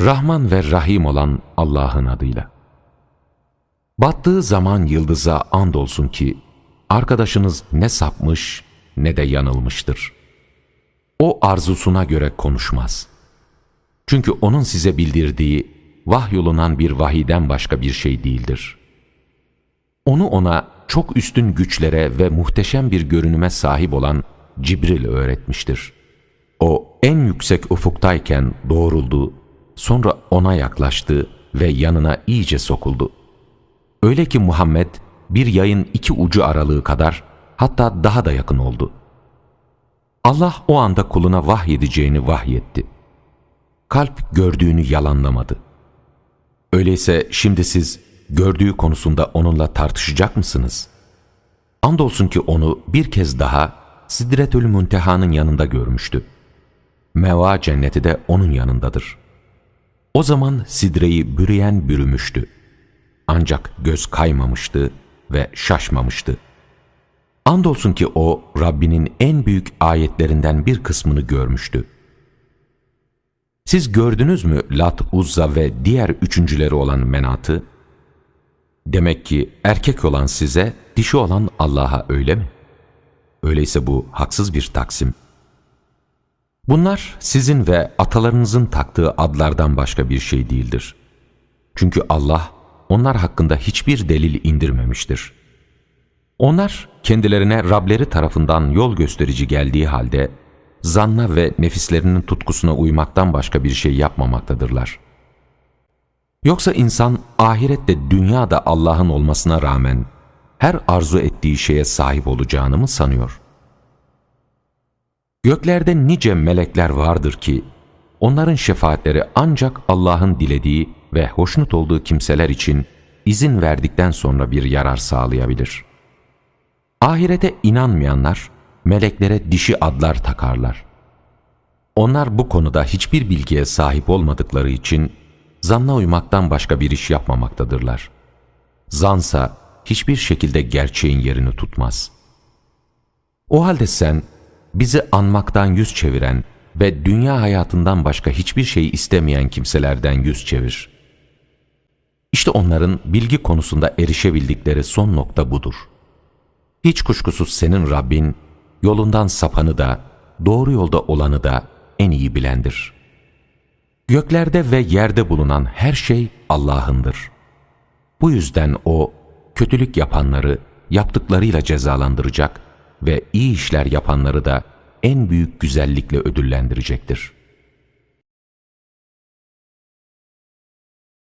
Rahman ve Rahim olan Allah'ın adıyla. Battığı zaman yıldıza andolsun ki, arkadaşınız ne sapmış ne de yanılmıştır. O arzusuna göre konuşmaz. Çünkü onun size bildirdiği, vahyolunan bir vahiden başka bir şey değildir. Onu ona çok üstün güçlere ve muhteşem bir görünüme sahip olan Cibril öğretmiştir. O en yüksek ufuktayken doğruldu, sonra ona yaklaştı ve yanına iyice sokuldu. Öyle ki Muhammed bir yayın iki ucu aralığı kadar hatta daha da yakın oldu. Allah o anda kuluna vahyedeceğini vahyetti. Kalp gördüğünü yalanlamadı. Öyleyse şimdi siz gördüğü konusunda onunla tartışacak mısınız? Andolsun ki onu bir kez daha Sidretül Münteha'nın yanında görmüştü. Meva cenneti de onun yanındadır. O zaman sidreyi bürüyen bürümüştü. Ancak göz kaymamıştı ve şaşmamıştı. Andolsun ki o Rabbinin en büyük ayetlerinden bir kısmını görmüştü. Siz gördünüz mü Lat, Uzza ve diğer üçüncüleri olan menatı? Demek ki erkek olan size, dişi olan Allah'a öyle mi? Öyleyse bu haksız bir taksim. Bunlar sizin ve atalarınızın taktığı adlardan başka bir şey değildir. Çünkü Allah onlar hakkında hiçbir delil indirmemiştir. Onlar kendilerine Rableri tarafından yol gösterici geldiği halde zanna ve nefislerinin tutkusuna uymaktan başka bir şey yapmamaktadırlar. Yoksa insan ahirette dünyada Allah'ın olmasına rağmen her arzu ettiği şeye sahip olacağını mı sanıyor? Göklerde nice melekler vardır ki, onların şefaatleri ancak Allah'ın dilediği ve hoşnut olduğu kimseler için izin verdikten sonra bir yarar sağlayabilir. Ahirete inanmayanlar, meleklere dişi adlar takarlar. Onlar bu konuda hiçbir bilgiye sahip olmadıkları için, zanna uymaktan başka bir iş yapmamaktadırlar. Zansa hiçbir şekilde gerçeğin yerini tutmaz. O halde sen, bizi anmaktan yüz çeviren ve dünya hayatından başka hiçbir şey istemeyen kimselerden yüz çevir. İşte onların bilgi konusunda erişebildikleri son nokta budur. Hiç kuşkusuz senin Rabbin, yolundan sapanı da, doğru yolda olanı da en iyi bilendir. Göklerde ve yerde bulunan her şey Allah'ındır. Bu yüzden O, kötülük yapanları yaptıklarıyla cezalandıracak ve iyi işler yapanları da en büyük güzellikle ödüllendirecektir.''